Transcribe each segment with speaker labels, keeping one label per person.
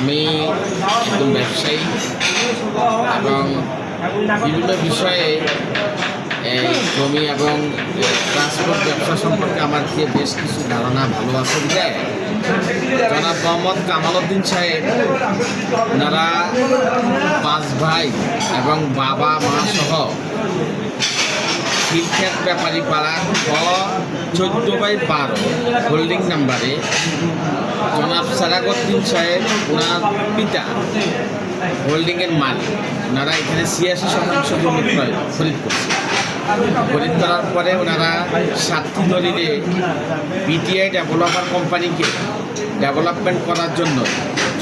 Speaker 1: আমি একজন ব্যবসায়ী এবং বিভিন্ন বিষয়ে জমি এবং ট্রান্সপোর্ট ব্যবসা সম্পর্কে আমার যে বেশ কিছু ধারণা ভালো আছে বিদায় জনাব মোহাম্মদ কামাল উদ্দিন সাহেব, ওনারা পাঁচ ভাই এবং বাবা, মা সহ শিক্ষক ব্যাপারী পাড়া ক চোদ্দ বাই বারো। হোল্ডিং নাম্বারে জনাব সারাগদ্দিন সাহেব, ওনার পিতা হোল্ডিংয়ের মালিক। ওনারা এখানে ছিয়াশি শতাংশ জমি ক্রয়, খরিদ করছে। খরিদ করার পরে ওনারা সাতটি দলিলে বিটিআই ডেভেলপার কোম্পানিকে ডেভেলপমেন্ট করার জন্য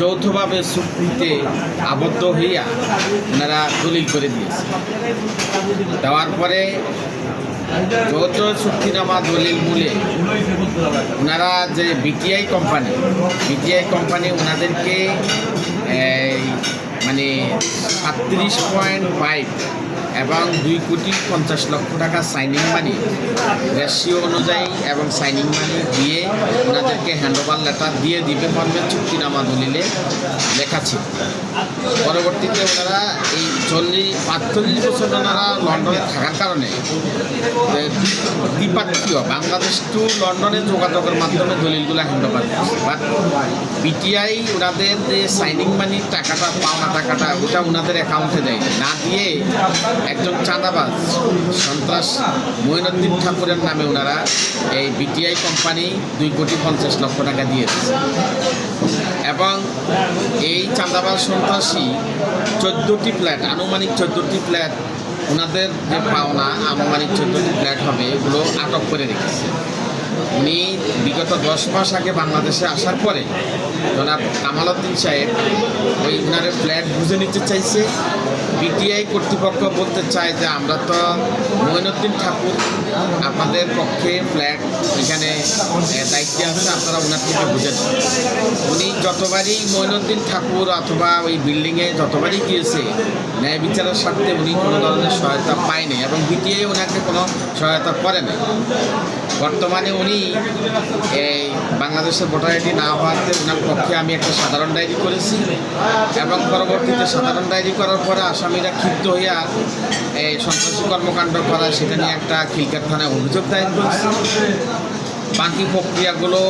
Speaker 1: যৌথভাবে চুক্তিতে আবদ্ধ হইয়া ওনারা দলিল করে দিয়েছে। দেওয়ার পরে যৌথ চুক্তিনামা দলিল মূলে ওনারা যে বিটিআই কোম্পানি বিটিআই কোম্পানি ওনাদেরকে মানে সাতত্রিশ পয়েন্ট ফাইভ এবং দুই কোটি পঞ্চাশ লক্ষ টাকা সাইনিং মানি রেশিও অনুযায়ী এবং সাইনিং মানি দিয়ে ওনাদেরকে হ্যান্ডওভার লেটার দিয়ে দিবে পারবেন চুক্তিনামা দলিলে লেখা ছিল। পরবর্তীতে ওনারা এই চল্লিশ, পাঁচচল্লিশ বছর ওনারা লন্ডনে থাকার কারণে দ্বিপাক্ষীয় বাংলাদেশ টু লন্ডনে যোগাযোগের মাধ্যমে দলিলগুলো হ্যান্ডওভার বাট পিটিআই ওনাদের যে সাইনিং মানির টাকাটা পাওনা টাকাটা ওটা ওনাদের অ্যাকাউন্টে দেয় না দিয়ে একজন চাঁদাবাজ, সন্ত্রাস মঈনুদ্দিন ঠাকুরের নামে ওনারা এই বিটিআই কোম্পানি দুই কোটি পঞ্চাশ লক্ষ টাকা দিয়ে দিচ্ছে এবং এই চাঁদাবাজ, সন্ত্রাসী চোদ্দোটি ফ্ল্যাট, আনুমানিক চোদ্দোটি ফ্ল্যাট ওনাদের যে পাওনা, আনুমানিক চোদ্দোটি ফ্ল্যাট হবে, এগুলো আটক করে রেখেছে। উনি বিগত দশ মাস আগে বাংলাদেশে আসার পরে জনাব কামালুদ্দিন সাহেব ওই উনারের ফ্ল্যাট বুঝে নিতে চাইছে। বিটিআই কর্তৃপক্ষ বলতে চায় যে আমরা তো মঈনুদ্দিন ঠাকুর আপনাদের পক্ষে ফ্ল্যাট এখানে দায়িত্বে আছে আপনারা ওনার থেকে বুঝেছেন উনি যতবারই মঈনুদ্দিন ঠাকুর অথবা ওই বিল্ডিংয়ে যতবারই গিয়েছে, ন্যায় বিচারের স্বার্থে উনি কোনো ধরনের সহায়তা পায়নি এবং বিটিআই ওনাকে কোনো সহায়তা করে নাই। বর্তমানে উনি এই বাংলাদেশের ভোটার আইডি না হওয়াতে ওনার পক্ষে আমি একটা সাধারণ ডায়েরি করেছি এবং পরবর্তীতে সাধারণ ডায়েরি করার পরে আসামিরা ক্ষিপ্ত হইয়া এই সন্ত্রাসী কর্মকাণ্ড করা সেটা নিয়ে একটা খিলকার থানায় অভিযোগ দায়ের করেছে। বাকি প্রক্রিয়াগুলো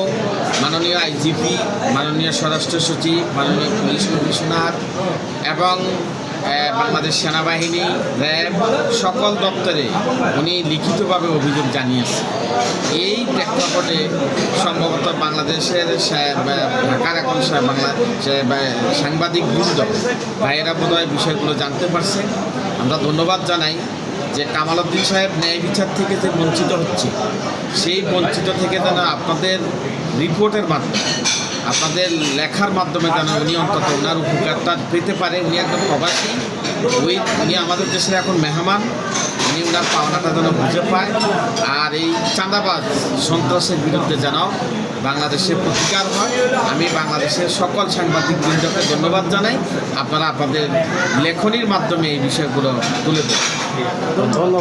Speaker 1: মাননীয় আইজিপি, মাননীয় স্বরাষ্ট্র সচিব, মাননীয় পুলিশ কমিশনার এবং বাংলাদেশ সেনাবাহিনী, র্যাব, সকল দপ্তরে উনি লিখিতভাবে অভিযোগ জানিয়েছে এই প্রেক্ষাপটে সম্ভবত বাংলাদেশের ঢাকার এখন বাংলা সাংবাদিক বৃন্দ ভাইয়েরা বোধহয় বিষয়গুলো জানতে পারছে। আমরা ধন্যবাদ জানাই যে কামাল উদ্দিন সাহেব ন্যায় বিচার থেকে যে বঞ্চিত হচ্ছে, সেই বঞ্চিত থেকে যেন আপনাদের রিপোর্টের মাধ্যমে আপনাদের লেখার মাধ্যমে যেন উনি অন্তত ওনার উপকারটা পেতে পারে, উনি একজন প্রবাসী ওই উনি আমাদের দেশের এখন মেহমান, উনি ওনার পাওনাটা যেন বুঝে পায়। আর এই চাঁদাবাজ সন্ত্রাসের বিরুদ্ধে যেন বাংলাদেশে প্রতিকার হয়। আমি বাংলাদেশের সকল সাংবাদিক বৃন্দকে ধন্যবাদ জানাই। আপনারা আপনাদের লেখনির মাধ্যমে এই বিষয়গুলো তুলে দেবেন